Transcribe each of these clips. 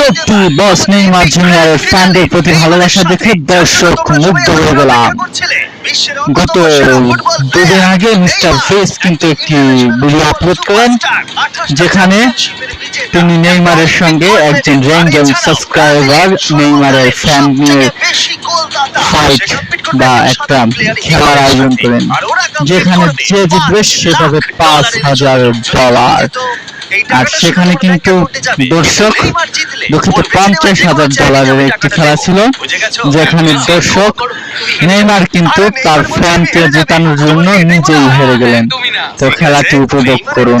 সত্যি বস নেইমার জুনিয়রের ফ্যানদের প্রতি ভালোবাসা দেখে দর্শক মুগ্ধ হয়ে গেলাম। গত দুদিন আগে মিস্টার ফেস কিন্তু একটি ভিডিও আপলোড করেন, যেখানে তিনি নেইমারের সঙ্গে একজন র্যান্ডম সাবস্ক্রাইবার নেইমারের ফ্যান নিয়ে ফাইট বা একটা খেলার আয়োজন করেন, যেখানে যে জিতবে সে পাবে পাঁচ হাজার ডলার আর সেখানে কিন্তু দর্শক দুঃখিত পঞ্চাশ হাজার ডলারের একটি খেলা ছিল যেখানে দর্শক নেইমার কিন্তু তার ফ্যানকে জেতানোর জন্য নিজেই হেরে গেলেন। তো খেলাটি উপভোগ করুন।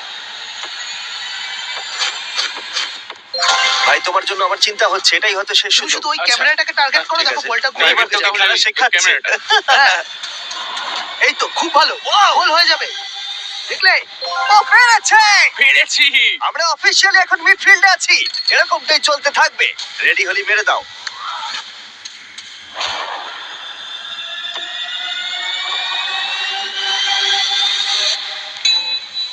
ভাই তোমার জন্য আমার চিন্তা হচ্ছে এটাই হয়তো শেষ সুযোগ শুধু ওই আচ্ছা। ক্যামেরাটাকে টার্গেট করো দেখো বলটা গোলে নেইমার ঢুকে তো যাবে খেলা শেখাচ্ছে। হ্যাঁ। এই তো খুব ভালো। গোল হয়ে যাবে। দেখলে? ও পেরেছে পেরেছি আমরা অফিসিয়ালি এখন মিডফিল্ডে আছি। এরকমটাই চলতে থাকবে। রেডি হলি মেরে দাও।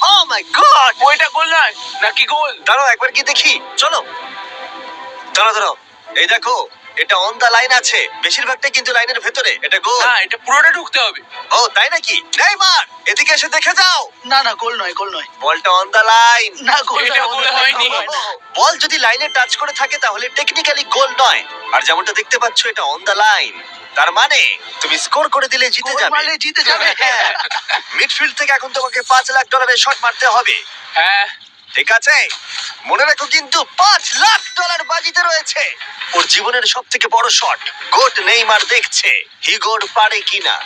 ও মাই গড ওইটা গোল নয়। নাকি গোল? দাঁড়াও একবার কি দেখি। চলো। দাঁড়াও দাঁড়াও এই দেখো এটা অন দা লাইন আছে। বেশিরভাগটাই কিন্তু লাইনের ভেতরে। এটা গোল না এটা পুরোটা ঢুকতে হবে। ও তাই নাকি? নেইমার এদিকে এসে দেখে যাও। না না গোল নয় গোল নয়। বলটা অন দা লাইন না গোল এটা গোল হয়নি। বল যদি লাইনে টাচ করে থাকে তাহলে টেকনিক্যালি গোল নয়। আর যেমনটা দেখতে পাচ্ছ এটা অন দা লাইন তার মানে তুমি স্কোর করে দিলে জিতে যাবে। মারলে জিতে যাবে হ্যাঁ। মিডফিল্ড থেকে এখন তোমাকে পাঁচ লাখ ডলারের শট মারতে হবে। হ্যাঁ। ঠিক আছে? মনে রাখো কিন্তু পাঁচ লাখ ডলার বাজিতে রয়েছে। ওর জীবনের সব থেকে বড় শট, গোট নেইমার দেখছে, হিগোর পারে কিনা।